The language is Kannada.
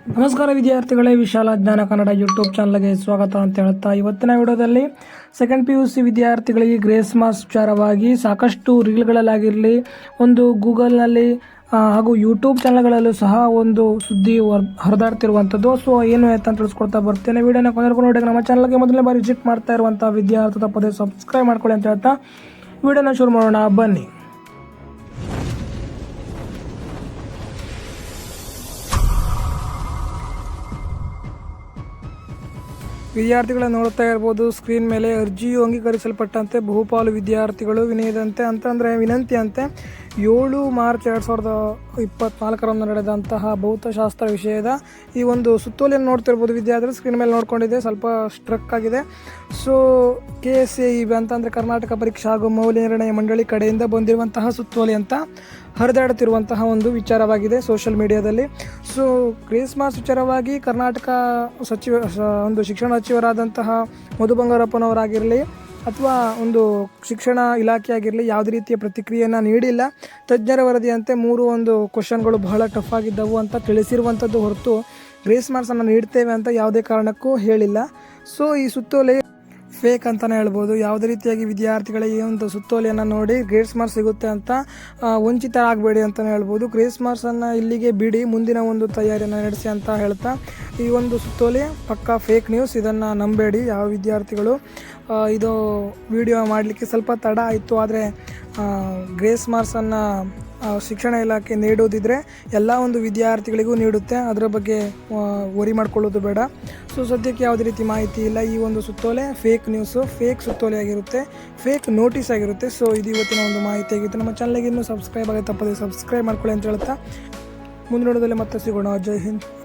ನಮಸ್ಕಾರ ವಿದ್ಯಾರ್ಥಿಗಳೇ, ವಿಶಾಲ ಜ್ಞಾನ ಕನ್ನಡ ಯೂಟ್ಯೂಬ್ ಚಾನಲ್ಗೆ ಸ್ವಾಗತ ಅಂತ ಹೇಳುತ್ತಾ ಇವತ್ತಿನ ವಿಡಿಯೋದಲ್ಲಿ ಸೆಕೆಂಡ್ ಪಿ ಯು ಸಿ ವಿದ್ಯಾರ್ಥಿಗಳಿಗೆ ಗ್ರೇಸ್ ಮಾರ್ಕ್ಸ್ ವಿಚಾರವಾಗಿ ಸಾಕಷ್ಟು ರೀಲ್ಗಳಲ್ಲಾಗಿರಲಿ ಒಂದು ಗೂಗಲ್ನಲ್ಲಿ ಹಾಗೂ ಯೂಟ್ಯೂಬ್ ಚಾನಲ್ಗಳಲ್ಲೂ ಸಹ ಒಂದು ಸುದ್ದಿ ಹೊರ್- ಹರಿದಾಡ್ತಿರುವಂಥದ್ದು. ಸೊ ಏನು ಅಂತ ತಿಳಿಸ್ಕೊಡ್ತಾ ಬರ್ತೇನೆ. ವಿಡಿಯೋನ ಕೊನೆವರೆಗೂ ನೋಡಿ ನಮ್ಮ ಚಾನಲ್ಗೆ ಮೊದಲನೇ ಬಾರಿ ವಿಸಿಟ್ ಮಾಡ್ತಾ ಇರುವಂಥ ವಿದ್ಯಾರ್ಥಿ ತಪ್ಪದೆ ಸಬ್ಸ್ಕ್ರೈಬ್ ಮಾಡ್ಕೊಳ್ಳಿ ಅಂತ ಹೇಳ್ತಾ ವಿಡಿಯೋನ ಶುರು ಮಾಡೋಣ. ಬನ್ನಿ. ವಿದ್ಯಾರ್ಥಿಗಳ ನೋಡ್ತಾ ಇರ್ಬೋದು. ಸ್ಕ್ರೀನ್ ಮೇಲೆ ಅರ್ಜಿಯು ಅಂಗೀಕರಿಸಲ್ಪಟ್ಟಂತೆ ಬಹುಪಾಲು ವಿದ್ಯಾರ್ಥಿಗಳು ವಿನಯದಂತೆ, ಅಂತಂದರೆ ವಿನಂತಿಯಂತೆ ಏಳು ಮಾರ್ಚ್ ಎರಡು ಸಾವಿರದ ಇಪ್ಪತ್ನಾಲ್ಕರಂದು ನಡೆದಂತಹ ಭೌತಶಾಸ್ತ್ರ ವಿಷಯದ ಈ ಒಂದು ಸುತ್ತೋಲೆಯನ್ನು ನೋಡ್ತಿರ್ಬೋದು ವಿದ್ಯಾರ್ಥಿಗಳು. ಸ್ಕ್ರೀನ್ ಮೇಲೆ ನೋಡ್ಕೊಂಡಿದೆ, ಸ್ವಲ್ಪ ಸ್ಟ್ರಕ್ ಆಗಿದೆ. So K S A E ಅಂತಂದರೆ ಕರ್ನಾಟಕ ಪರೀಕ್ಷಾ ಹಾಗೂ ಮೌಲ್ಯ ನಿರ್ಣಯ ಮಂಡಳಿ ಕಡೆಯಿಂದ ಬಂದಿರುವಂತಹ ಸುತ್ತೋಲೆ ಅಂತ ಹರಿದಾಡುತ್ತಿರುವಂತಹ ಒಂದು ವಿಚಾರವಾಗಿದೆ ಸೋಷಿಯಲ್ ಮೀಡಿಯಾದಲ್ಲಿ ಸೊ ಕ್ರಿಸ್ಮಸ್ ವಿಚಾರವಾಗಿ ಕರ್ನಾಟಕ ಸಚಿವ ಒಂದು ಶಿಕ್ಷಣ ಸಚಿವರಾದಂತಹ ಮಧು ಬಂಗಾರಪ್ಪನವರಾಗಿರಲಿ ಅಥವಾ ಒಂದು ಶಿಕ್ಷಣ ಇಲಾಖೆ ಆಗಿರಲಿ ಯಾವುದೇ ರೀತಿಯ ಪ್ರತಿಕ್ರಿಯೆಯನ್ನು ನೀಡಿಲ್ಲ. ತಜ್ಞರ ವರದಿಯಂತೆ ಮೂರು ಒಂದು ಕ್ವಶನ್ಗಳು ಬಹಳ ಟಫ್ ಆಗಿದ್ದವು ಅಂತ ತಿಳಿಸಿರುವಂಥದ್ದು ಹೊರತು ಗ್ರೇಸ್ ಮಾರ್ಕ್ಸನ್ನು ನೀಡ್ತೇವೆ ಅಂತ ಯಾವುದೇ ಕಾರಣಕ್ಕೂ ಹೇಳಿಲ್ಲ. ಸೊ ಈ ಸುತ್ತೋಲೆ ಫೇಕ್ ಅಂತಲೇ ಹೇಳ್ಬೋದು. ಯಾವುದೇ ರೀತಿಯಾಗಿ ವಿದ್ಯಾರ್ಥಿಗಳ ಈ ಒಂದು ಸುತ್ತೋಲೆಯನ್ನು ನೋಡಿ ಗ್ರೇಸ್ ಮಾರ್ಕ್ಸ್ ಸಿಗುತ್ತೆ ಅಂತ ವಂಚಿತ ವಂಚಿತರಾಗಬೇಡಿ ಅಂತಲೇ ಹೇಳ್ಬೋದು. ಗ್ರೇಸ್ ಮಾರ್ಕ್ಸನ್ನು ಇಲ್ಲಿಗೆ ಬಿಡಿ, ಮುಂದಿನ ಒಂದು ತಯಾರಿಯನ್ನು ನಡೆಸಿ ಅಂತ ಹೇಳ್ತಾ ಈ ಒಂದು ಸುತ್ತೋಲೆ ಪಕ್ಕಾ ಫೇಕ್ ನ್ಯೂಸ್ ಇದನ್ನು ನಂಬೇಡಿ, ಯಾವ ವಿದ್ಯಾರ್ಥಿಗಳು ಇದು ವಿಡಿಯೋ ಮಾಡಲಿಕ್ಕೆ ಸ್ವಲ್ಪ ತಡ ಆಯಿತು ಆದರೆ ಗ್ರೇಸ್ ಮಾರ್ಕ್ಸನ್ನು ಶಿಕ್ಷಣ ಇಲಾಖೆ ನೀಡೋದಿದ್ರೆ ಎಲ್ಲ ಒಂದು ವಿದ್ಯಾರ್ಥಿಗಳಿಗೂ ನೀಡುತ್ತೆ. ಅದರ ಬಗ್ಗೆ ವರಿ ಮಾಡ್ಕೊಳ್ಳೋದು ಬೇಡ. ಸೊ ಸದ್ಯಕ್ಕೆ ಯಾವುದೇ ರೀತಿ ಮಾಹಿತಿ ಇಲ್ಲ. ಈ ಒಂದು ಸುತ್ತೋಲೆ ಫೇಕ್ ನ್ಯೂಸು ಫೇಕ್ ಸುತ್ತೋಲೆ ಆಗಿರುತ್ತೆ. ಫೇಕ್ ನೋಟಿಸ್ ಆಗಿರುತ್ತೆ. ಸೊ ಇದು ಇವತ್ತಿನ ಒಂದು ಮಾಹಿತಿ ಆಗಿತ್ತು. ನಮ್ಮ ಚಾನಲ್ಗೆ ಇನ್ನೂ ಸಬ್ಸ್ಕ್ರೈಬ್ ಆಗಿ ತಪ್ಪದೆ ಸಬ್ಸ್ಕ್ರೈಬ್ ಮಾಡ್ಕೊಳ್ಳಿ ಅಂತ ಹೇಳ್ತಾ. ಮುಂದಿನ ನೋಡೋದಲ್ಲಿ ಮತ್ತೆ ಸಿಗೋಣ. ಜೈ ಹಿಂದ್.